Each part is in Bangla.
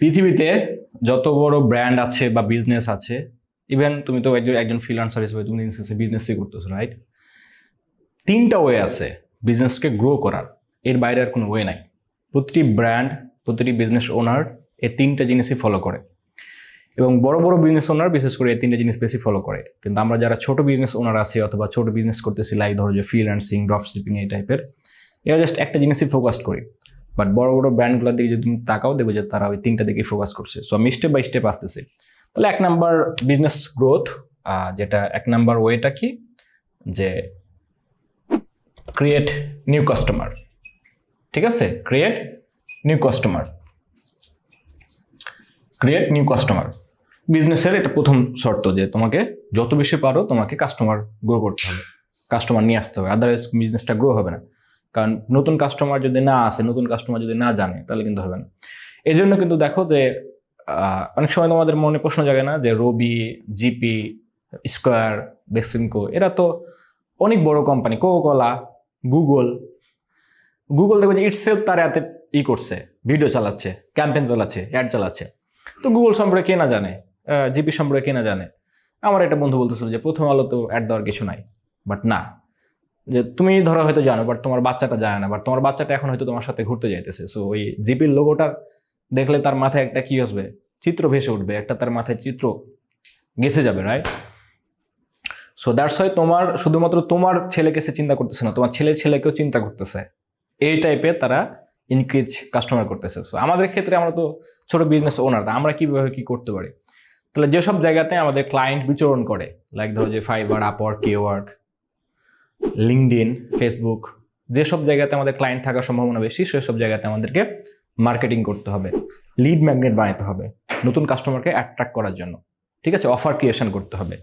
পৃথিবীতে যত বড় ব্র্যান্ড আছে বা বিজনেস আছে ইভেন তুমি তো একজন একজন ফ্রিলান্সার হিসেবে তুমি বিজনেসই করতেছো রাইট তিনটা ওয়ে আছে বিজনেসকে গ্রো করার। এর বাইরে আর কোনো ওয়ে নাই। প্রতিটি ব্র্যান্ড প্রতিটি বিজনেস ওনার এই তিনটা জিনিসই ফলো করে। এবং বড় বড় বিজনেস ওনার বিশেষ করে এই তিনটা জিনিস বেশি ফলো করে। কিন্তু আমরা যারা ছোট বিজনেস ওনার আছি অথবা ছোট বিজনেস করতেছি লাইক ধরো যে ফ্রিল্যান্সিং ড্রপ শিপিং এই টাইপের এরা জাস্ট একটা জিনিসই ফোকাস করি। বাট বড় বড় ব্র্যান্ডগুলোর দিকে যদি তুমি তাকাও, দেখবে যে তারা ওই তিনটা দিকে ফোকাস করছে। সো আমি স্টেপ বাই স্টেপ আসতেছি। তাহলে এক নাম্বার বিজনেস গ্রোথ যেটা এক নাম্বার ওয়েটা কি? যে ক্রিয়েট নিউ কাস্টমার ঠিক আছে? Create new customer create new customer বিজনেসের এটা প্রথম শর্ত যে তোমাকে যত বেশি পারো, তোমাকে কাস্টমার গ্রো করতে হবে। কাস্টমার নিয়ে আসতে হবে। আদারওয়াইজ বিজনেসটা গ্রো হবে না। কারণ নতুন কাস্টমার যদি না আসে, নতুন কাস্টমার যদি না জানে, তাহলে কিন্তু হবে না। এই জন্য কিন্তু দেখো যে অনেক সময় তোমাদের মনে প্রশ্ন জাগে না যে রবি জিপি স্কোয়ার বেসিমকো এরা তো অনেক বড় কোম্পানি কোকোলা গুগল গুগল দেখবে যে ইটসেলফ তার এতে ই করছে ভিডিও চালাচ্ছে ক্যাম্পেন চালাচ্ছে অ্যাড চালাচ্ছে। তো গুগল সম্পর্কে কে না জানে জিপি সম্পর্কে কে না জানে? আমার একটা বন্ধু বলতেছিল যে, প্রথম আলো তো অ্যাড দেওয়ার কিছু নাই। বাট না। যে তুমি ধরো হয়তো জানো বাট তোমার বাচ্চাটা জানে না বাট তোমার বাচ্চাটা এখন হয়তো তোমার সাথে ঘুরতে যাইতেছে। সো ওই জিপির লোগোটার দেখলে তার মাথায় একটা কি আসবে? চিত্র ভেসে উঠবে, একটা তার মাথায় চিত্র গেঁথে যাবে রাইট সো দ্যাটস হয় তোমার, শুধুমাত্র তোমার ছেলেকে সে চিন্তা করতেছে না, তোমার ছেলে ছেলেকেও চিন্তা করতেছে। এই টাইপের তারা ইনক্রিজ কাস্টমার করতেছে। সো আমাদের ক্ষেত্রে আমরা তো ছোট বিজনেস ওনার আমরা কীভাবে কি করতে পারি? তাহলে যেসব জায়গাতে আমাদের ক্লায়েন্ট বিচরণ করে লাইক ধরো যে Fiverr Upwork Kwork LinkedIn Facebook যেসব জায়গাতে আমাদের ক্লায়েন্ট থাকার সম্ভাবনা বেশি, সেসব জায়গাতে আমাদেরকে মার্কেটিং করতে হবে। লিড ম্যাগনেট বানাতে হবে নতুন কাস্টমারকে অ্যাট্রাক্ট করার জন্য। ঠিক আছে? অফার ক্রিয়েশন করতে হবে।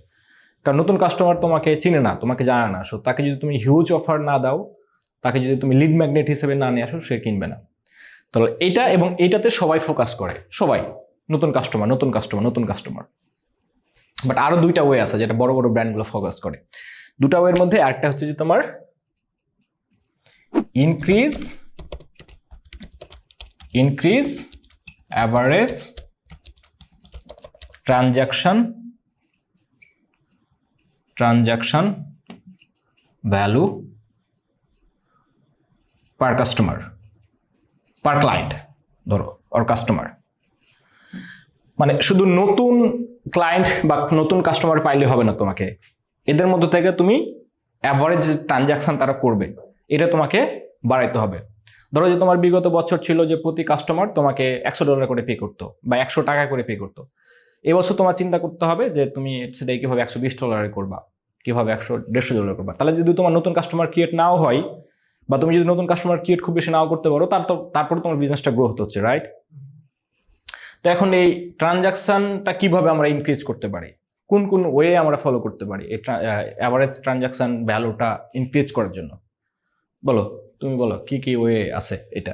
কারণ নতুন কাস্টমার তোমাকে চিনে না, তোমাকে জানে না। সো তাকে যদি তুমি হিউজ অফার না দাও, তাকে যদি তুমি লিড ম্যাগনেট হিসেবে না নিয়ে আসো, সে কিনবে না। তাহলে এটা এবং এইটাতে সবাই ফোকাস করে। সবাই। নতুন কাস্টমার নতুন কাস্টমার নতুন কাস্টমার বাট আরও দুইটা ওয়ে আছে যেটা বড় বড় ব্র্যান্ডগুলো ফোকাস করে। দুটা ওয়ের মধ্যে একটা হচ্ছে যে তোমার increase increase average transaction transaction value per customer per client ধরো অর কাস্টমার মানে শুধু নতুন ক্লায়েন্ট বা নতুন কাস্টমার পাইলে হবে না তোমাকে। এদের মধ্যে থেকে তুমি অ্যাভারেজ ট্রানজাকশন তারা করবে। এটা তোমাকে বাড়াইতে হবে। ধরো যে তোমার বিগত বছর ছিল যে প্রতি কাস্টমার তোমাকে একশো ডলার করে পে করতো বা একশো টাকা করে পে করতো। এবছর তোমার চিন্তা করতে হবে যে তুমি সেটা কীভাবে একশো বিশ ডলারে করবা, কীভাবে একশো দেড়শো ডলার করবা। তাহলে যদি তোমার নতুন কাস্টমার ক্রিয়েট নাও হয় বা তুমি যদি নতুন কাস্টমার ক্রিয়েট খুব বেশি নাও করতে পারো, তার তো তারপরে তোমার বিজনেসটা গ্রো হতে হচ্ছে রাইট তো এখন এই ট্রানজাকশনটা কীভাবে আমরা ইনক্রিজ করতে পারি? কোন কোন ওয়ে আমরা ফলো করতে পারি অ্যাভারেজ ট্রানজাকশন ভ্যালুটা ইনক্রিজ করার জন্য। বলো তুমি বলো কি কি ওয়ে আছে এটা?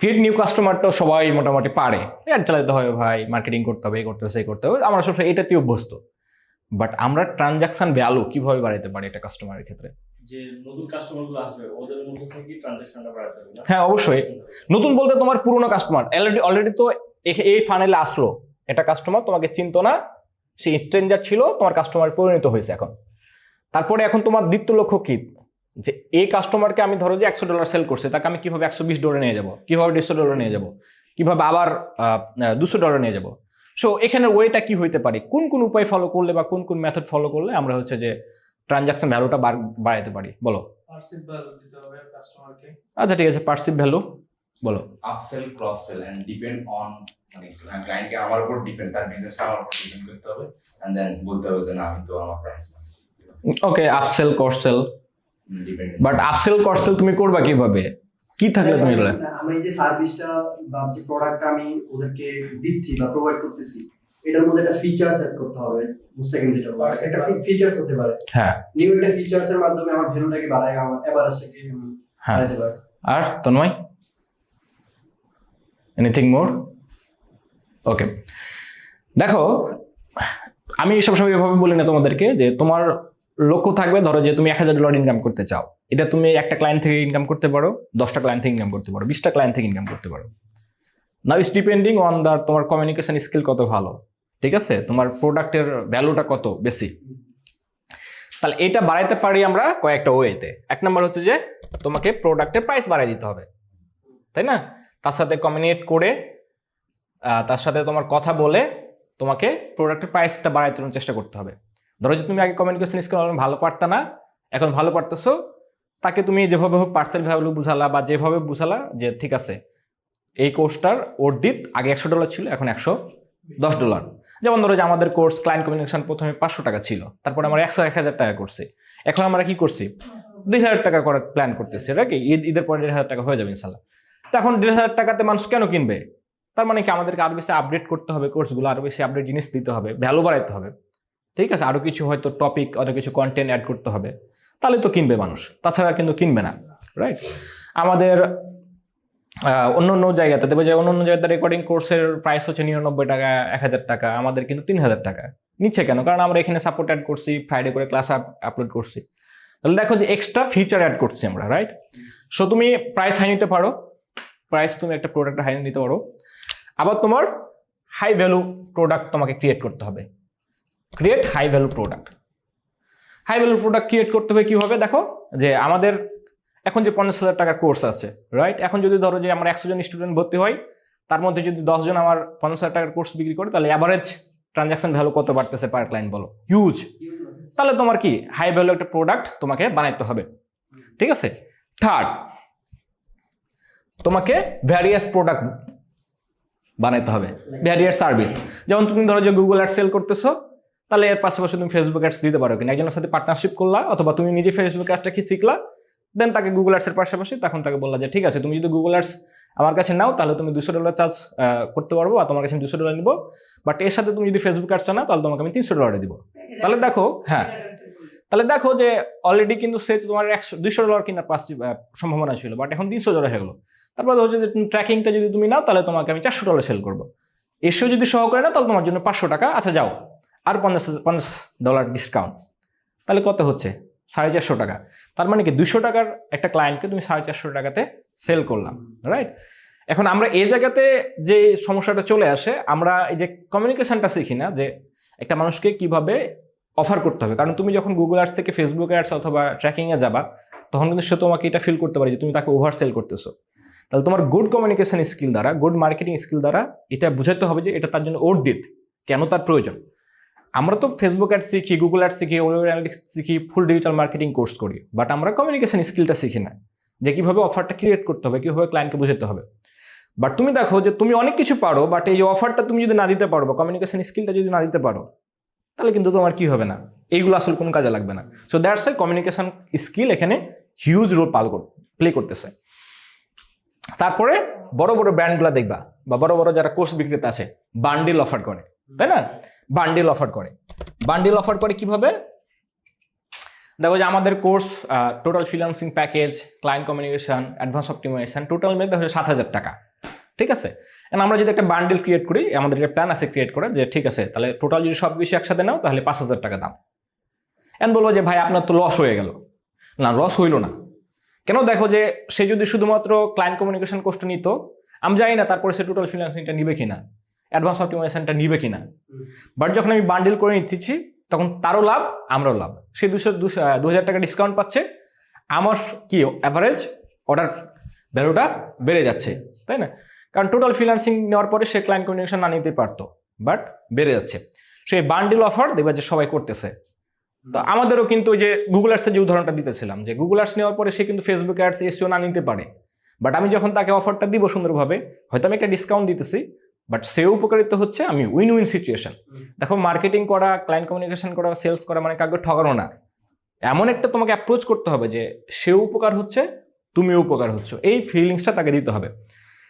ক্রিয়েট নিউ কাস্টমারটাও সবাই মোটামুটি পারে। অ্যাড চালাতে হবে ভাই মার্কেটিং করতে হবে এই করতে হবে সেই করতে হবে। আমরা সবসময় এটাতেই অভ্যস্ত। বাট আমরা ট্রানজাকশন ভ্যালু কীভাবে বাড়াতে পারি একটা কাস্টমারের ক্ষেত্রে? যে নতুন কাস্টমার আসবে ওদের মধ্যে থেকে ট্রানজাকশনটা বাড়াতে হবে হ্যাঁ অবশ্যই। নতুন বলতে তোমার পুরনো কাস্টমার অলরেডি অলরেডি তো এই ফানেলে আসলো। এটা কাস্টমার তোমাকে চিনতো না সে স্ট্রেঞ্জার ছিল তোমার কাস্টমার পরিণত হয়েছে এখন। তারপরে এখন তোমার দ্বিতীয় লক্ষ্য কি? যে এই কাস্টমারকে আমি ধরো যে একশো ডলার সেল করছে তাকে আমি কীভাবে একশো বিশ ডলার নিয়ে যাব? কীভাবে দেড়শো ডলার নিয়ে যাব? কীভাবে আবার দুশো ডলার নিয়ে যাব? সো এখানে ওয়েটা কি হইতে পারে? কোন কোন উপায় ফলো করলে বা কোন কোন মেথড ফলো করলে আমরা হচ্ছে যে ট্রানজাকশন ভ্যালুটা বাড়াতে পারি? বলো। আচ্ছা ঠিক আছে পার্সিভ ভ্যালু বলো। Upsell cross sell and depend on মানে ক্লায়েন্টকে আমার উপর ডিপেন্ড তার বিজনেসটা আমার উপর ডিপেন্ড করতে হবে এন্ড দেন বলতে হবে যে না আমি তো আমার price okay upsell cross sell depend but upsell cross sell তুমি করবা কীভাবে? কি থাকলে তুমি না, আমি যে সার্ভিসটা বা যে প্রোডাক্টটা আমি ওদেরকে দিচ্ছি বা প্রোভাইড করতেছি এটার মধ্যে একটা ফিচার সেট করতে হবে মুস্তাকিম যেটা বলল। একটা ফিচার্স হতে পারে। হ্যাঁ। নিউ একটা ফিচার্স এর মাধ্যমে আমার ভ্যালুটাকে বাড়াই আমার এভারেজটাকে আমি হ্যাঁ। বাড়াতে পারি আর তন্ময়? এনিথিং মোর ওকে দেখো, আমি সবসময় এভাবে বলি না তোমাদেরকে যে তোমার লক্ষ্য থাকবে, ধরো যে তুমি এক হাজার ডলার ইনকাম করতে চাও। এটা তুমি একটা ক্লায়েন্ট থেকে ইনকাম করতে পারো, দশটা ক্লায়েন্ট থেকে ইনকাম করতে পারো, বিশটা ক্লায়েন্ট থেকে ইনকাম করতে পারো। Now is depending on the তোমার কমিউনিকেশন স্কিল কত ভালো। ঠিক আছে? তোমার প্রোডাক্টের ভ্যালুটা কত বেশি। তাহলে এটা বাড়াইতে পারি আমরা কয়েকটা ওয়েতে এক নম্বর হচ্ছে যে তোমাকে প্রোডাক্টের প্রাইস বাড়াই দিতে হবে। তাই না? তার সাথে কমিউনিকেট করে তার সাথে তোমার কথা বলে তোমাকে প্রোডাক্টের প্রাইসটা বাড়াই তোলার চেষ্টা করতে হবে। ধরো যে তুমি আগে কমিউনিকেশন স্কিল ভালো পারতা না, এখন ভালো পারতেছো, তাকে তুমি যেভাবে হোক পার্সেল ভ্যালু বুঝালা বা যেভাবে বুঝালা যে ঠিক আছে, এই কোর্সটার ওর দিত আগে একশো ডলার ছিল, এখন একশো দশ ডলার যেমন ধরো যে আমাদের কোর্স ক্লায়েন্ট কমিউনিকেশন প্রথমে পাঁচশো টাকা ছিল, তারপরে আমরা একশো এক হাজার টাকা করছি। এখন আমরা কি করছি? দুই হাজার টাকা করার প্ল্যান করতেছি, এটা কি? ঈদ, ঈদের পরে দেড় হাজার টাকা হয়ে যাবে ইনশাল্লাহ। তো এখন দেড় হাজার টাকাতে মানুষ কেন কিনবে? তার মানে কি আমাদেরকে আরও বেশি আপডেট করতে হবে কোর্সগুলো আরও বেশি আপডেট জিনিস দিতে হবে ভ্যালু বাড়াইতে হবে। ঠিক আছে? আরও কিছু হয়তো টপিক আরও কিছু কন্টেন্ট অ্যাড করতে হবে। তাহলে তো কিনবে মানুষ, তাছাড়া কিন্তু কিনবে না রাইট আমাদের অন্য অন্য জায়গাতে, দেখবে যে অন্য অন্য জায়গাতে রেকর্ডিং কোর্সের প্রাইস হচ্ছে নিরানব্বই টাকা, এক হাজার টাকা, আমাদের কিন্তু তিন হাজার টাকা। নিচ্ছে কেন? কারণ আমরা এখানে সাপোর্ট অ্যাড করছি ফ্রাইডে করে ক্লাস আপলোড করছি। তাহলে দেখো যে এক্সট্রা ফিচার অ্যাড করছি আমরা রাইট সো তুমি প্রাইস হাই নিতে পারো প্রাইস তুমি একটা প্রোডাক্ট হাই নিতে পারো। আবার তোমার হাই ভ্যালু প্রোডাক্ট তোমাকে ক্রিয়েট করতে হবে। Create high value product high value product create করতে হবে কীভাবে? দেখো, যে আমাদের এখন যে পঞ্চাশ হাজার টাকার কোর্স আছে রাইট এখন যদি ধরো যে আমার একশো জন স্টুডেন্ট ভর্তি হয়, তার মধ্যে যদি দশজন আমার পঞ্চাশ হাজার টাকার কোর্স বিক্রি করে, তাহলে অ্যাভারেজ ট্রানজাকশন ভ্যালু কত বাড়তেছে পার ক্লায়েন্ট বলো? হিউজ তাহলে তোমার কি? হাই ভ্যালু একটা প্রোডাক্ট তোমাকে বানাইতে হবে। ঠিক আছে? থার্ড তোমাকে ভ্যারিয়াস প্রোডাক্ট বানাইতে হবে ভ্যারিয়াস সার্ভিস যেমন তুমি ধরো যে গুগল অ্যাড সেল করতেছো, তাহলে এর পাশাপাশি তুমি ফেসবুক অ্যাডস দিতে পারো কিনা। একজনের সাথে পার্টনারশিপ করলা, অথবা তুমি নিজে ফেসবুক অ্যাডটা কি শিখলা দেন তাকে গুগল অ্যাডসের পাশাপাশি তখন তাকে বললা যে, ঠিক আছে, তুমি যদি গুগল অ্যাডস আমার কাছে নাও, তাহলে তুমি দুশো ডলার চার্জ করতে পারব আর তোমার কাছে আমি দুশো ডলার নিবো। বাট এর সাথে তুমি যদি ফেসবুক অ্যাডস নাও, তাহলে তোমাকে আমি তিনশো ডলারে দিব। তাহলে দেখো হ্যাঁ তাহলে দেখো যে অলরেডি কিন্তু সে তোমার একশো, দুইশো ডলার কেনার পাচ্ছি সম্ভাবনা ছিল বাট এখন তিনশো ডলার হয়ে গেলো। তারপর হচ্ছে যে ট্র্যাকিংটা যদি তুমি নাও, তাহলে তোমাকে আমি চারশো ডলার সেল করব। এসেও যদি সহ করে না তাহলে তোমার জন্য পাঁচশো টাকা। আচ্ছা যাও। আর পঞ্চাশ পঞ্চাশ ডলার ডিসকাউন্ট তাহলে কত হচ্ছে? সাড়ে চারশো টাকা। তার মানে কি, দুশো টাকার একটা ক্লায়েন্টকে তুমি সাড়ে চারশো টাকাতে সেল করলাম রাইট এখন আমরা এই জায়গাতে যে সমস্যাটা চলে আসে, আমরা এই যে কমিউনিকেশনটা শিখি না, যে একটা মানুষকে কীভাবে অফার করতে হবে। কারণ তুমি যখন গুগল অ্যাডস থেকে ফেসবুক অ্যাডস অথবা ট্র্যাকিংয়ে যাবা, তখন কিন্তু সে তোমাকে এটা ফিল করতে পারে যে তুমি তাকে ওভার সেল করতেছো। তাহলে তোমার গুড কমিউনিকেশন স্কিল দ্বারা গুড মার্কেটিং স্কিল দ্বারা এটা বুঝাতে হবে যে এটা তার জন্য ওর দিত কেন তার প্রয়োজন। আমরা তো ফেসবুক অ্যাড শিখি গুগল অ্যাড শিখি অ্যানালিটিক্স শিখি ফুল ডিজিটাল মার্কেটিং কোর্স করি বাট আমরা কমিউনিকেশন স্কিলটা শিখি না, যে কীভাবে অফারটা ক্রিয়েট করতে হবে, কীভাবে ক্লায়েন্টকে বুঝাতে হবে। বাট তুমি দেখো যে তুমি অনেক কিছু পারো বাট এই অফারটা তুমি যদি না দিতে পারো বা কমিউনিকেশন স্কিলটা যদি না দিতে পারো, তাহলে কিন্তু তোমার কি হবে না, এইগুলো আসলে কোনো কাজে লাগবে না। So that's why communication skill এখানে হিউজ রোল পাল প্লে করতেছে। তারপরে বড় বড় ব্র্যান্ডগুলো দেখবা বা বড় বড় যারা কোর্স বিক্রেতা আছে বান্ডিল অফার করে, তাই না? বান্ডিল অফার করে। বান্ডিল অফার করে কীভাবে? দেখো যে আমাদের course total freelancing package client communication advance optimization total মেয়ে হচ্ছে সাত হাজার টাকা, ঠিক আছে? আমরা যদি একটা বান্ডিল ক্রিয়েট করি, আমাদের একটা প্ল্যান আছে ক্রিয়েট করা যে ঠিক আছে, তাহলে টোটাল যদি সব কিছু একসাথে নাও, তাহলে পাঁচ হাজার টাকা দাম। এন্ড বলব যে ভাই, আপনার তো লস হয়ে গেল। না লস হইল না। কেন দেখো যে সে যদি শুধুমাত্র ক্লায়েন্ট কমিউনিকেশন কোর্সটা নিত আমি জানি না তারপরে সে টোটাল ফিনান্সিংটা নিবে কিনা অ্যাডভান্স অপটিমাইজেশনটা নিবে কিনা। বাট যখন আমি বান্ডিল করে নিচ্ছি তখন তারও লাভ আমরাও লাভ। সে দুশো দু হাজার টাকা ডিসকাউন্ট পাচ্ছে। আমার কি অ্যাভারেজ অর্ডার ভ্যালুটা বেড়ে যাচ্ছে তাই না? কারণ টোটাল ফিনান্সিং নেওয়ার পরে সে ক্লায়েন্ট কমিউনিকেশন না নিতে পারতো বাট বেড়ে যাচ্ছে। সো এই বান্ডিল অফার দেখবে যে সবাই করতেছে। তো আমাদেরও কিন্তু ওই যে গুগল আর্টসের যে উদাহরণটা দিতেছিলাম যে গুগল আর্টস নেওয়ার পরে সে কিন্তু ফেসবুক অ্যাডস এসিও না নিতে পারে। বাট আমি যখন তাকে অফারটা দিব সুন্দরভাবে হয়তো আমি একটা ডিসকাউন্ট দিতেছি বাট সেও উপকারিত হচ্ছে আমি উইন উইন সিচুয়েশন দেখো মার্কেটিং করা ক্লায়েন্ট কমিউনিকেশন করা সেলস করা মানে কাউকে ঠকানো না। এমন একটা তোমাকে অ্যাপ্রোচ করতে হবে যে সেও উপকার হচ্ছে তুমিও উপকার হচ্ছ। এই ফিলিংসটা তাকে দিতে হবে।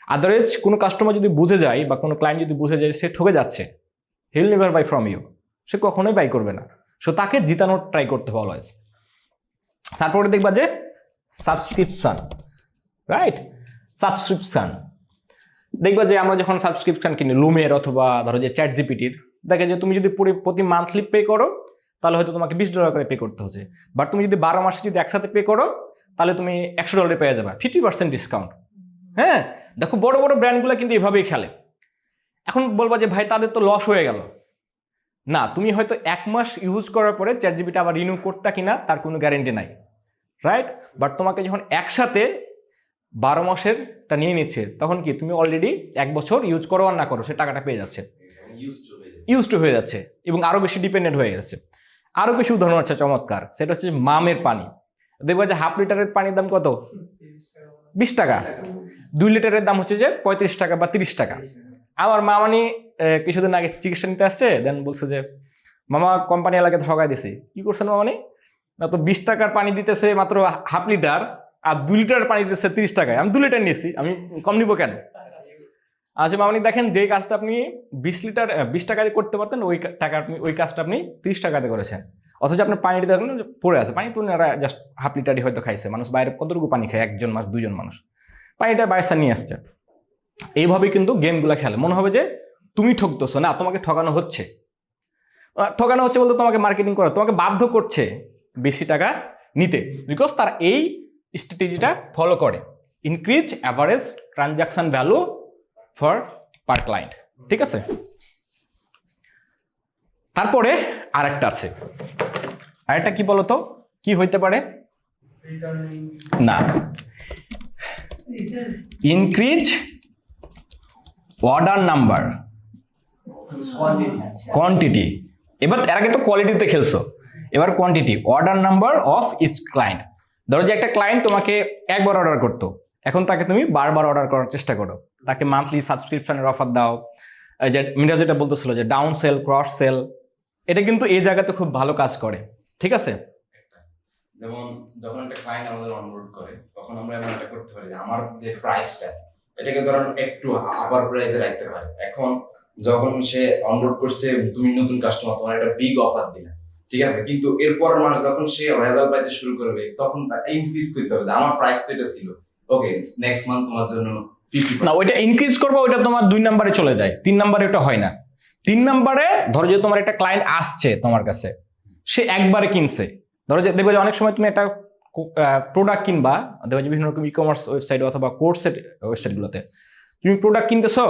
আদারওয়াইজ কোনো কাস্টমার যদি বুঝে যায় বা কোনো ক্লায়েন্ট যদি বুঝে যায় সে ঠকে যাচ্ছে। He'll never buy from you সে কখনোই বাই করবে না। সো তাকে জিতানোর ট্রাই করতে হবে অলওয়েজ তারপরে দেখবা যে সাবস্ক্রিপশন রাইট সাবস্ক্রিপশন দেখবা যে আমরা যখন সাবস্ক্রিপশন কিনি লুমের অথবা ধরো যে চ্যাট জিপিটির দেখে যে তুমি যদি পুরো, প্রতি মান্থলি পে করো, তাহলে হয়তো তোমাকে বিশ ডলার করে পে করতে হচ্ছে। বাট তুমি যদি বারো মাসে যদি একসাথে পে করো, তাহলে তুমি একশো ডলারে পেয়ে যাবে। ফিফটি পার্সেন্ট ডিসকাউন্ট হ্যাঁ? দেখো বড় বড় ব্র্যান্ডগুলো কিন্তু এভাবেই খেলে। এখন বলবা যে, ভাই, তাদের তো লস হয়ে গেল। না তুমি হয়তো এক মাস ইউজ করার পরে চ্যাট জিবিটা আবার রিনিউ করতে কিনা তার কোনো গ্যারেন্টি নাই রাইট বাট তোমাকে যখন একসাথে বারো মাসেরটা নিয়ে নিচ্ছে তখন কি তুমি অলরেডি এক বছর ইউজ করো আর না করো সে টাকাটা পেয়ে যাচ্ছে। ইউজ টু হয়ে যায় ইউজ টু হয়ে যাচ্ছে এবং আরও বেশি ডিপেন্ডেন্ট হয়ে যাচ্ছে আরও বেশি উদাহরণ আছে চমৎকার। সেটা হচ্ছে মামের পানি। দেখবা যে হাফ লিটারের পানির দাম কত? বিশ টাকা। দুই লিটারের দাম হচ্ছে যে পঁয়ত্রিশ টাকা বা তিরিশ টাকা। আমার মা মানে কিছুদিন আগে চিকিৎসা নিতে আসছে দেন বলছে যে, মামা কোম্পানি এলাকায় ঠকাই দিছে। কি করছেন মামানি? না তো বিশ টাকার পানি দিতেছে মাত্র হাফ লিটার আর দু লিটার পানি দিতেছে তিরিশ টাকায়। আমি দু লিটার নিয়েছি, আমি কম নিবো কেন? আচ্ছা মামনি, দেখেন যে কাজটা আপনি বিশ লিটার বিশ টাকা দিয়ে করতে পারতেন, ওই টাকা আপনি, ওই কাজটা আপনি তিরিশ টাকাতে করেছেন। অথচ আপনার পানিটা দেখুন, যে পড়ে আছে। পানি তো ওনারা জাস্ট হাফ লিটারই হয়তো খাইছে। মানুষ বাইরে কতটুকু পানি খায়? একজন মাস দুজন মানুষ। পানিটা বাইসা নিয়ে আসছে। এইভাবেই কিন্তু গেমগুলো খেলে। মনে হবে যে তুমি ঠকতেছো। না তোমাকে ঠকানো হচ্ছে। ঠকানো হচ্ছে বলতে তোমাকে মার্কেটিং করা তোমাকে বাধ্য করছে বেশি টাকা নিতে। বিকজ তার এই স্ট্র্যাটেজিটা ফলো করে। Increase average transaction value for per client ঠিক আছে? তারপরে আরেকটা আছে। আরেকটা কি বলতো? কি হইতে পারে? না। Increase order number. কোয়ান্টিটি এবার এর আগে তো কোয়ালিটিতে খেলছো। এবার quantity order number of each client ধরো যে একটা ক্লায়েন্ট তোমাকে একবার অর্ডার করতো। এখন তাকে তুমি বারবার অর্ডার করার চেষ্টা করো। তাকে মান্থলি সাবস্ক্রিপশনের অফার দাও। যে মিরা যেটা বলতেছিল যে ডাউন সেল ক্রস সেল এটা কিন্তু এই জায়গাতে খুব ভালো কাজ করে। ঠিক আছে? যেমন যখন একটা ক্লায়েন্ট আমাদের অনবোর্ড করে, তখন আমরা এমন একটা করতে পারি যে আমার যে প্রাইসটা এটাকে ধরুন একটু আবার প্রাইসে রাখতে পারে এখন যখন সে অনবোর্ড করছে, তুমি নতুন কাস্টমার তোমার একটা বিগ অফার দিলে। ঠিক আছে? কিন্তু এরপর মাস যখন সে রেজাল্ট পাইতে শুরু করবে, তখন তাকে ইনক্রিজ করতে হবে আমার প্রাইস তো এটা ছিল। ওকে নেক্সট মান্থ তোমার জন্য না, ওইটা ইনক্রিজ করব, ওইটা তোমার দুই নাম্বারে চলে যায়। তিন নাম্বারে ওটা হয় না। তিন নাম্বারে ধরো যে তোমার একটা ক্লায়েন্ট আসছে তোমার কাছে, সে একবারে কিনছে। ধরো যে, দেখবে অনেক সময় তুমি একটা প্রোডাক্ট কিনবা দেখবে যে বিভিন্ন রকম ই কমার্স ওয়েবসাইট অথবা কোর্সের ওয়েবসাইটগুলোতে তুমি প্রোডাক্ট কিনতেছো,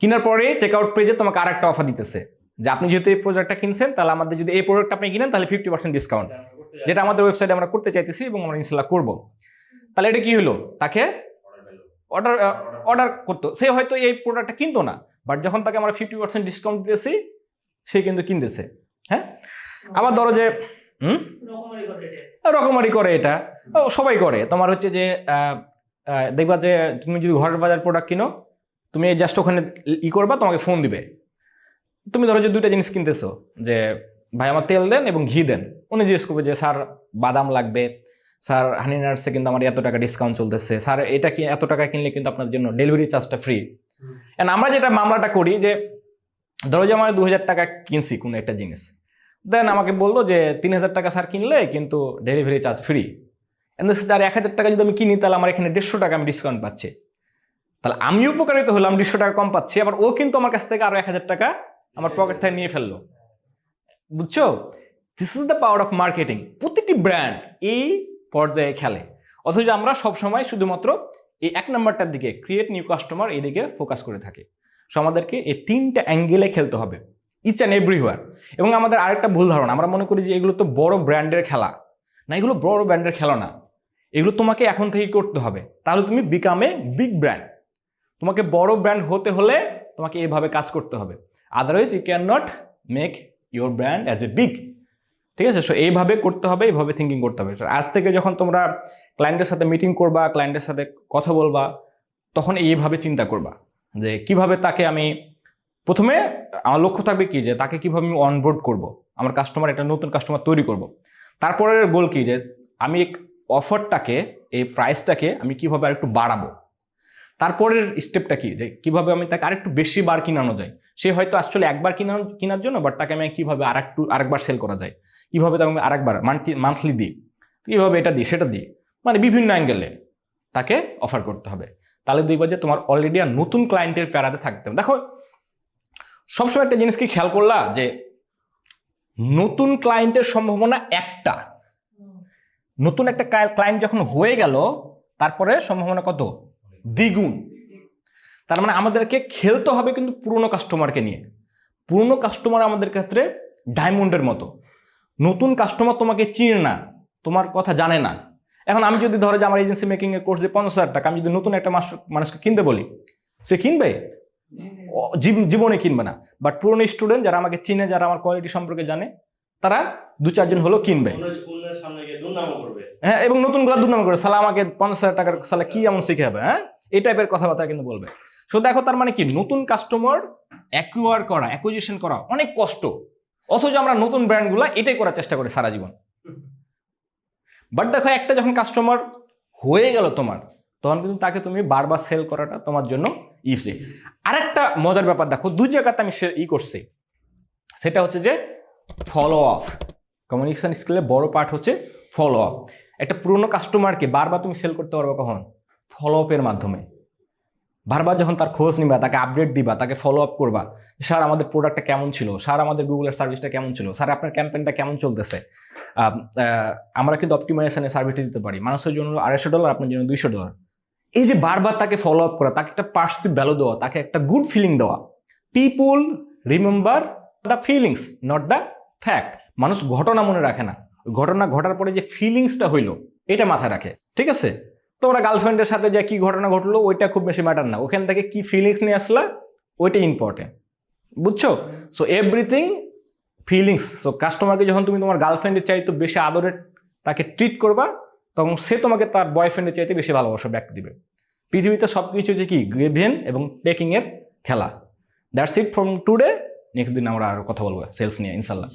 কেনার পরে চেক আউট পেজে তোমাকে আর একটা অফার দিতেছে। যে আপনি যেহেতু এই প্রোডাক্টটা কিনছেন, তাহলে আমাদের যদি এই প্রোডাক্ট আপনি কিনেন, তাহলে ফিফটি পার্সেন্ট ডিসকাউন্ট যেটা আমাদের ওয়েবসাইটে আমরা করতে চাইতেছি এবং আমরা ইনশাল্লাহ করব। তাহলে এটা কি হলো? তাকে অর্ডার অর্ডার করতো। সে হয়তো এই প্রোডাক্টটা কিনতো না বাট যখন তাকে আমরা ফিফটি পার্সেন্ট ডিসকাউন্ট দিতেছি, সে কিন্তু কিনতেছে। হ্যাঁ? আবার ধরো যে হুম? রকমারি করে এটা। সবাই করে। তোমার হচ্ছে যে দেখবা যে তুমি যদি ঘরের বাজার প্রোডাক্ট কিনো তুমি জাস্ট ওখানে ই করবা তোমাকে ফোন দিবে। তুমি ধরো যে দুইটা জিনিস কিনতেছো যে ভাই আমার তেল দেন এবং ঘি দেন। উনি জিজ্ঞেস করবে যে স্যার বাদাম লাগবে। স্যার হানি নাটসে কিন্তু আমার এত টাকা ডিসকাউন্ট চলতেছে। স্যার এটা কি এত টাকা কিনলে কিন্তু আপনার জন্য ডেলিভারি চার্জটা ফ্রি আমরা যেটা মামলাটা করি যে ধরো যে আমার দু হাজার টাকা কিনছি কোনো একটা জিনিস। দেন আমাকে বলল যে, তিন হাজার টাকা স্যার কিনলে কিন্তু delivery charge free and sir এক হাজার টাকা যদি আমি কিনি, তাহলে আমার এখানে দেড়শো টাকা আমি ডিসকাউন্ট পাচ্ছি। তাহলে আমি উপকারিত হলাম, দেড়শো টাকা কম পাচ্ছি, আবার ও কিন্তু আমার কাছ থেকে আরও এক হাজার টাকা আমার পকেট থেকে নিয়ে ফেলল। বুঝছ? This is the power of marketing প্রতিটি ব্র্যান্ড এই পর্যায়ে খেলে। অথচ আমরা সবসময় শুধুমাত্র এই এক নম্বরটার দিকে ক্রিয়েট নিউ কাস্টমার এই দিকে ফোকাস করে থাকি। সো আমাদেরকে এই তিনটা অ্যাঙ্গেলে খেলতে হবে। ইচ অ্যান্ড এভরিওয়ার এবং আমাদের আরেকটা ভুল ধারণা, আমরা মনে করি যে এগুলো তো বড় ব্র্যান্ডের খেলা। না, এগুলো বড় ব্র্যান্ডের খেলা না। এগুলো তোমাকে এখন থেকে করতে হবে। তাহলে তুমি বিকাম এ বিগ ব্র্যান্ড তোমাকে বড় ব্র্যান্ড হতে হলে তোমাকে এভাবে কাজ করতে হবে। Otherwise you can not make your brand as a big ঠিক আছে? সো এইভাবে করতে হবে, এইভাবে থিঙ্কিং করতে হবে। আজ থেকে যখন তোমরা ক্লায়েন্টের সাথে মিটিং করবা ক্লায়েন্টের সাথে কথা বলবা, তখন এইভাবে চিন্তা করবা যে কীভাবে তাকে আমি প্রথমে আমার লক্ষ্য থাকবে কি? যে তাকে কীভাবে আমি অনবোর্ড করব? আমার কাস্টমার একটা নতুন কাস্টমার তৈরি করব। তারপরের গোল কি? যে আমি অফারটাকে এই প্রাইসটাকে আমি কীভাবে আরেকটু বাড়াবো? তারপরের স্টেপটা কি? যে কীভাবে আমি তাকে আরেকটু বেশি বার কিনানো যায়? সে হয়তো আসলে একবার কিনা কেনার জন্য বাট তাকে আমি কীভাবে আরেকটু, আরেকবার সেল করা যায়? কীভাবে তাকে আরেকবার মান্থলি মান্থলি দিই? কীভাবে এটা দিই, সেটা দিই? মানে বিভিন্ন অ্যাঙ্গেলে তাকে অফার করতে হবে। তাহলে দেখবা যে তোমার অলরেডি আর নতুন ক্লায়েন্টের প্যারাতে থাকতে হবে। দেখো সবসময় একটা জিনিস কি খেয়াল করলা? যে নতুন ক্লায়েন্টের সম্ভাবনা একটা। নতুন একটা ক্লায়েন্ট যখন হয়ে গেল, তারপরে সম্ভাবনা কত? দ্বিগুণ। তার মানে আমাদেরকে খেলতে হবে কিন্তু পুরনো কাস্টমারকে নিয়ে। পুরনো কাস্টমার আমাদের ক্ষেত্রে ডায়মন্ডের মতো। নতুন কাস্টমার তোমাকে চিনে না, তোমার কথা জানে না। এখন আমি যদি ধরো যে আমার এজেন্সি মেকিং এর কোর্স যে পঞ্চাশ হাজার টাকা, আমি যদি নতুন একটা মাস মানুষকে কিনতে বলি, সে কিনবে? জীবনে কিনবে না। বাট পুরনো স্টুডেন্ট যারা আমাকে চিনে যারা আমার কোয়ালিটি সম্পর্কে জানে তারা দু চারজন হলেও কিনবে। করবে। হ্যাঁ এবং নতুনগুলা দুর্নাম করে সালা আমাকে পঞ্চাশ হাজার টাকার সালা কি এমন শিখে হবে হ্যাঁ? এই টাইপের কথাবার্তা কিন্তু বলবে। সো দেখো তার মানে কি? নতুন কাস্টমার অ্যাকুয়ার করা অ্যাকুইজিশন করা অনেক কষ্ট। অথচ আমরা নতুন ব্র্যান্ডগুলো এটাই করার চেষ্টা করি সারা জীবন। বাট দেখো একটা যখন কাস্টমার হয়ে গেল তোমার তখন কিন্তু তাকে তুমি বারবার সেল করাটা তোমার জন্য ইজি আরেকটা মজার ব্যাপার দেখো, দুই জায়গাতে আমি ই করছি। সেটা হচ্ছে যে ফলো আপ কমিউনিকেশন স্কিলের বড় পার্ট হচ্ছে ফলো আপ একটা পুরনো কাস্টমারকে বারবার তুমি সেল করতে পারবে কখন? ফলো আপের মাধ্যমে। বারবার যখন তার খোঁজ নিবা, তাকে আপডেট দিবা, তাকে ফলো আপ করবা স্যার, আমাদের প্রোডাক্টটা কেমন ছিল? স্যার, আমাদের গুগলের সার্ভিসটা কেমন ছিল? স্যার, আপনার ক্যাম্পেইনটা কেমন চলতেছে? আমরা কিন্তু অপটিমাইজেশনের সার্ভিসটা দিতে পারি। মানুষের জন্য আড়াইশো ডলার আপনার জন্য দুইশো ডলার এই যে বারবার তাকে ফলো আপ করা, তাকে একটা পার্সিভ ভ্যালু দেওয়া, তাকে একটা গুড ফিলিং দেওয়া people remember the feelings not the fact মানুষ ঘটনা মনে রাখে না। ঘটনা ঘটার পরে যে ফিলিংসটা হইল, এটা মাথায় রাখে। ঠিক আছে? তোমরা গার্লফ্রেন্ডের সাথে যে কি ঘটনা ঘটলো, ওইটা খুব বেশি ম্যাটার না। ওখান থেকে কি ফিলিংস নিয়ে আসলা, ওইটা ইম্পর্টেন্ট বুঝছ? সো এভরিথিং ফিলিংস সো কাস্টমারকে যখন তুমি তোমার গার্লফ্রেন্ডের চাইতে বেশি আদরে তাকে ট্রিট করবা তখন সে তোমাকে তার বয়ফ্রেন্ডের চাইতে বেশি ভালোবাসা ব্যাক দিবে। পৃথিবীতে সব কিছু হচ্ছে কি গেভেন এবং টেকিংয়ের খেলা। That's it from today next দিন আমরা আর কথা বলব সেলস নিয়ে, ইনশাল্লাহ।